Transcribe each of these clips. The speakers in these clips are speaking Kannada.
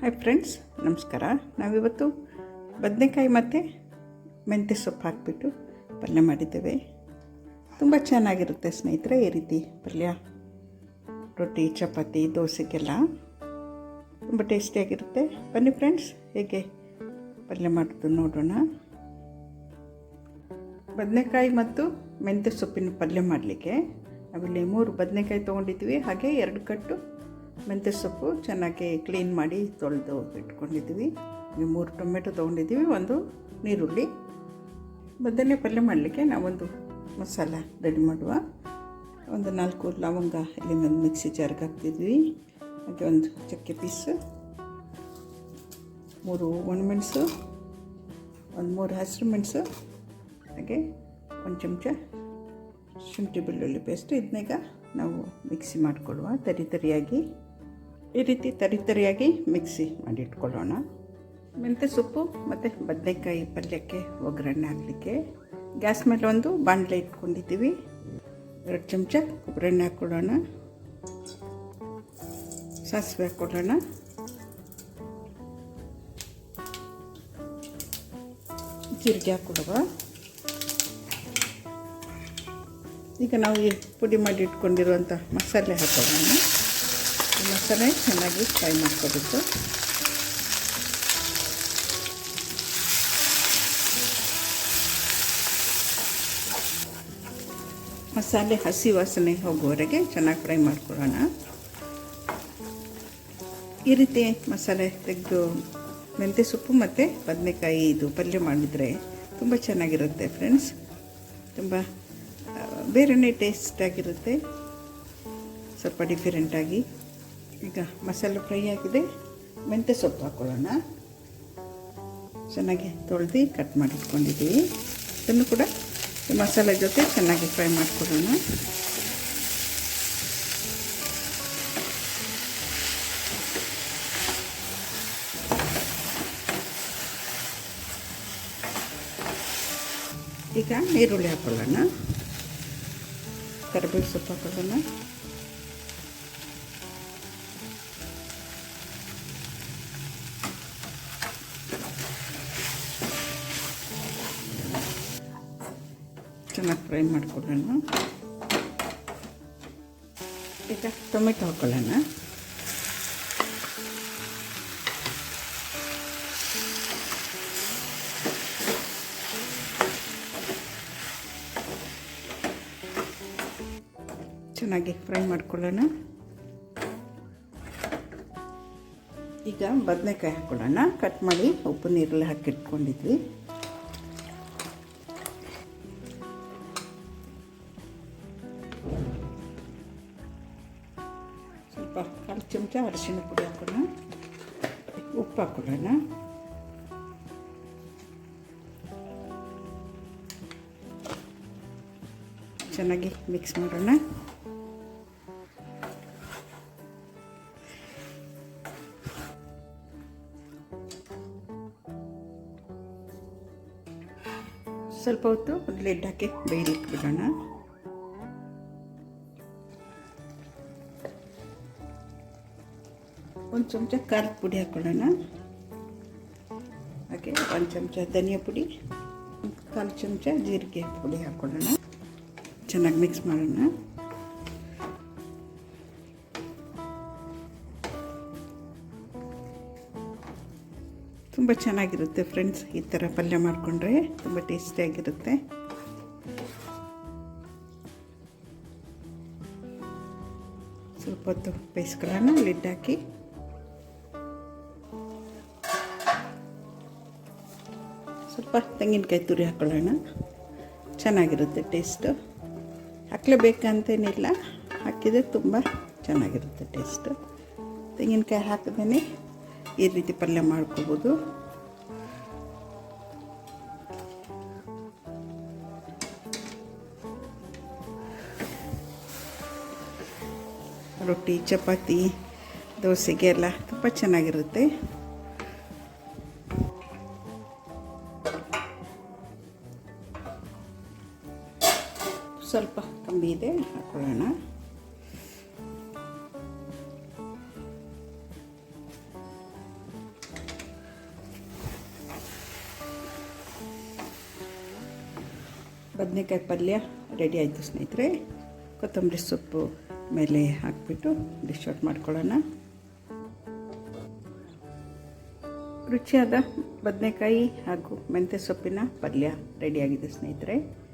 ಹಾಯ್ ಫ್ರೆಂಡ್ಸ್ ನಮಸ್ಕಾರ. ನಾವಿವತ್ತು ಬದನೆಕಾಯಿ ಮತ್ತು ಮೆಂತ್ಯ ಸೊಪ್ಪು ಹಾಕಿಬಿಟ್ಟು ಪಲ್ಯ ಮಾಡಿದ್ದೇವೆ. ತುಂಬ ಚೆನ್ನಾಗಿರುತ್ತೆ ಸ್ನೇಹಿತರೆ ಈ ರೀತಿ ಪಲ್ಯ. ರೊಟ್ಟಿ, ಚಪಾತಿ, ದೋಸೆಗೆಲ್ಲ ತುಂಬ ಟೇಸ್ಟಿಯಾಗಿರುತ್ತೆ. ಬನ್ನಿ ಫ್ರೆಂಡ್ಸ್ ಹೇಗೆ ಪಲ್ಯ ಮಾಡೋದು ನೋಡೋಣ. ಬದನೆಕಾಯಿ ಮತ್ತು ಮೆಂತ್ಯ ಸೊಪ್ಪಿನ ಪಲ್ಯ ಮಾಡಲಿಕ್ಕೆ ನಾವಿಲ್ಲಿ ಮೂರು ಬದನೆಕಾಯಿ ತೊಗೊಂಡಿದ್ವಿ ಹಾಗೆ ಎರಡು ಕಟ್ಟು ಮೆಂತ್ಯ ಸೊಪ್ಪು ಚೆನ್ನಾಗಿ ಕ್ಲೀನ್ ಮಾಡಿ ತೊಳೆದು ಇಟ್ಕೊಂಡಿದ್ದೀವಿ. ಮೂರು ಟೊಮೆಟೊ ತೊಗೊಂಡಿದ್ದೀವಿ, ಒಂದು ನೀರುಳ್ಳಿ ಬದನೆ ಪಲ್ಯ ಮಾಡಲಿಕ್ಕೆ ನಾವೊಂದು ಮಸಾಲ ರೆಡಿ ಮಾಡುವ. ಒಂದು ನಾಲ್ಕು ಲವಂಗ ಇಲ್ಲಿ ಒಂದು ಮಿಕ್ಸಿ ಜಾರ್ಗೆ ಹಾಕ್ತಿದ್ವಿ. ಹಾಗೆ ಒಂದು ಚಕ್ಕೆ ಪೀಸ್ ಮೂರು ಒಣಮೆಣಸು ಒಂದು ಮೂರು ಹಸಿರು ಮೆಣಸು, ಹಾಗೆ ಒಂದು ಚಮಚ ಶುಂಠಿ ಬೆಳ್ಳುಳ್ಳಿ ಪೇಸ್ಟ್ ಇದನ್ನೀಗ ನಾವು ಮಿಕ್ಸಿ ಮಾಡಿಕೊಡುವ ತರಿ ತರಿಯಾಗಿ. ಈ ರೀತಿ ತರಿ ತರಿಯಾಗಿ ಮಿಕ್ಸಿ ಮಾಡಿ ಇಟ್ಕೊಳ್ಳೋಣ. ಮೆಂತ್ಯ ಸೊಪ್ಪು ಮತ್ತು ಬದನೆಕಾಯಿ ಪಲ್ಯಕ್ಕೆ ಒಗ್ಗರಣೆ ಹಾಕಲಿಕ್ಕೆ. ಗ್ಯಾಸ್ ಮೇಲೆ ಒಂದು ಬಾಣಲೆ ಇಟ್ಕೊಂಡಿದ್ದೀವಿ. ಎರಡು ಚಮಚ ಕೊಬ್ಬರೆಣ್ಣೆ ಹಾಕ್ಕೊಳ್ಳೋಣ. ಸಾಸಿವೆ ಹಾಕ್ಕೊಳ್ಳೋಣ. ಜೀರಿಗೆ ಹಾಕ್ಕೊಡುವ ಈಗ ನಾವು ಈ ಪುಡಿ ಮಾಡಿ ಇಟ್ಕೊಂಡಿರುವಂಥ ಮಸಾಲೆ ಹಾಕೋಣ. ಮಸಾಲೆ ಚೆನ್ನಾಗಿ ಫ್ರೈ ಮಾಡ್ಕೋಬೇಕು. ಮಸಾಲೆ ಹಸಿ ವಾಸನೆ ಹೋಗುವವರೆಗೆ ಚೆನ್ನಾಗಿ ಫ್ರೈ ಮಾಡ್ಕೊಳ್ಳೋಣ. ಈ ರೀತಿ ಮಸಾಲೆ ತೆಗೆದು ಮೆಂತ್ಯ ಸೊಪ್ಪು ಮತ್ತು ಬದನೆಕಾಯಿ ಇದು ಪಲ್ಯ ಮಾಡಿದರೆ ತುಂಬ ಚೆನ್ನಾಗಿರುತ್ತೆ ಫ್ರೆಂಡ್ಸ್. ತುಂಬ ಬೇರೆಯೇ ಟೇಸ್ಟಾಗಿರುತ್ತೆ ಸ್ವಲ್ಪ ಡಿಫರೆಂಟಾಗಿ ಈಗ ಮಸಾಲೆ ಫ್ರೈ ಆಗಿದೆ. ಮೆಂತ್ಯ ಸೊಪ್ಪು ಹಾಕ್ಕೊಳ್ಳೋಣ ಚೆನ್ನಾಗಿ ತೊಳೆದು ಕಟ್ ಮಾಡಿಟ್ಕೊಂಡಿದ್ದೀವಿ. ಇದನ್ನು ಕೂಡ ಈ ಮಸಾಲೆ ಜೊತೆ ಚೆನ್ನಾಗಿ ಫ್ರೈ ಮಾಡಿಕೊಡೋಣ ಈಗ ಈರುಳ್ಳಿ ಹಾಕೊಳ್ಳೋಣ. ಕರಿಬೇವು ಸೊಪ್ಪು ಹಾಕೊಳ್ಳೋಣ. ಚೆನ್ನಾಗಿ ಫ್ರೈ ಮಾಡ್ಕೊಳ್ಳೋಣ. ಈಗ ಟೊಮೆಟೊ ಹಾಕ್ಕೊಳ್ಳೋಣ ಚೆನ್ನಾಗಿ ಫ್ರೈ ಮಾಡ್ಕೊಳ್ಳೋಣ. ಈಗ ಬದನೆಕಾಯಿ ಹಾಕ್ಕೊಳ್ಳೋಣ ಕಟ್ ಮಾಡಿ ಉಪ್ಪು ನೀರಲ್ಲಿ ಹಾಕಿಟ್ಕೊಂಡಿದ್ವಿ. ಸ್ವಲ್ಪ ಕಾಲು ಚಮಚ ಅರಿಶಿಣ ಪುಡಿ ಹಾಕೋಣ. ಉಪ್ಪು ಹಾಕೊಳ್ಳೋಣ. ಚೆನ್ನಾಗಿ ಮಿಕ್ಸ್ ಮಾಡೋಣ. ಸ್ವಲ್ಪ ಹೊತ್ತು ಲಿಡ್ ಹಾಕಿ ಬೇಯಲಿಕ್ಕೆ ಬಿಡೋಣ ಒಂದು ಚಮಚ ಖಾರದ ಪುಡಿ ಹಾಕ್ಕೊಳ್ಳೋಣ ಹಾಗೆ ಒಂದು ಚಮಚ ಧನಿಯಾ ಪುಡಿ, ಕಾಲು ಚಮಚ ಜೀರಿಗೆ ಪುಡಿ ಹಾಕ್ಕೊಳ್ಳೋಣ ಚೆನ್ನಾಗಿ ಮಿಕ್ಸ್ ಮಾಡೋಣ. ತುಂಬ ಚೆನ್ನಾಗಿರುತ್ತೆ ಫ್ರೆಂಡ್ಸ್ ಈ ಥರ ಪಲ್ಯ ಮಾಡಿಕೊಂಡ್ರೆ, ತುಂಬ ಟೇಸ್ಟಿಯಾಗಿರುತ್ತೆ ಸ್ವಲ್ಪ ಹೊತ್ತು ಬೇಯಿಸ್ಕೊಳ್ಳೋಣ ಲಿಡ್ ಹಾಕಿ. ಸ್ವಲ್ಪ ತೆಂಗಿನಕಾಯಿ ತುರಿ ಹಾಕ್ಕೊಳ್ಳೋಣ ಚೆನ್ನಾಗಿರುತ್ತೆ ಟೇಸ್ಟು ಹಾಕಲೇಬೇಕಂತೇನಿಲ್ಲ. ಹಾಕಿದರೆ ತುಂಬ ಚೆನ್ನಾಗಿರುತ್ತೆ ಟೇಸ್ಟು ತೆಂಗಿನಕಾಯಿ ಹಾಕಿದೇ ಈ ರೀತಿ ಪಲ್ಯ ಮಾಡ್ಕೋಬೋದು. ರೊಟ್ಟಿ, ಚಪಾತಿ ದೋಸೆಗೆ ಎಲ್ಲ ತುಂಬ ಚೆನ್ನಾಗಿರುತ್ತೆ. ಸ್ವಲ್ಪ ಕಮ್ಮಿ ಇದೆ, ಹಾಕೊಳ್ಳೋಣ. ಬದನೆಕಾಯಿ ಪಲ್ಯ ರೆಡಿ ಆಯಿತು ಸ್ನೇಹಿತರೆ. ಕೊತ್ತಂಬರಿ ಸೊಪ್ಪು ಮೇಲೆ ಹಾಕಿಬಿಟ್ಟು ಡಿಶ್ ಔಟ್ ಮಾಡ್ಕೊಳ್ಳೋಣ. ರುಚಿಯಾದ ಬದನೆಕಾಯಿ ಹಾಗೂ ಮೆಂತ್ಯ ಸೊಪ್ಪಿನ ಪಲ್ಯ ರೆಡಿಯಾಗಿದೆ ಸ್ನೇಹಿತರೆ.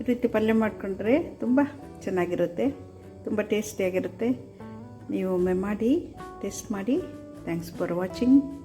ಈ ರೀತಿ ಪಲ್ಯ ಮಾಡಿಕೊಂಡ್ರೆ ತುಂಬ ಚೆನ್ನಾಗಿರುತ್ತೆ, ತುಂಬ ಟೇಸ್ಟಿಯಾಗಿರುತ್ತೆ. ನೀವು ಒಮ್ಮೆ ಮಾಡಿ, ಟೇಸ್ಟ್ ಮಾಡಿ. Thanks for watching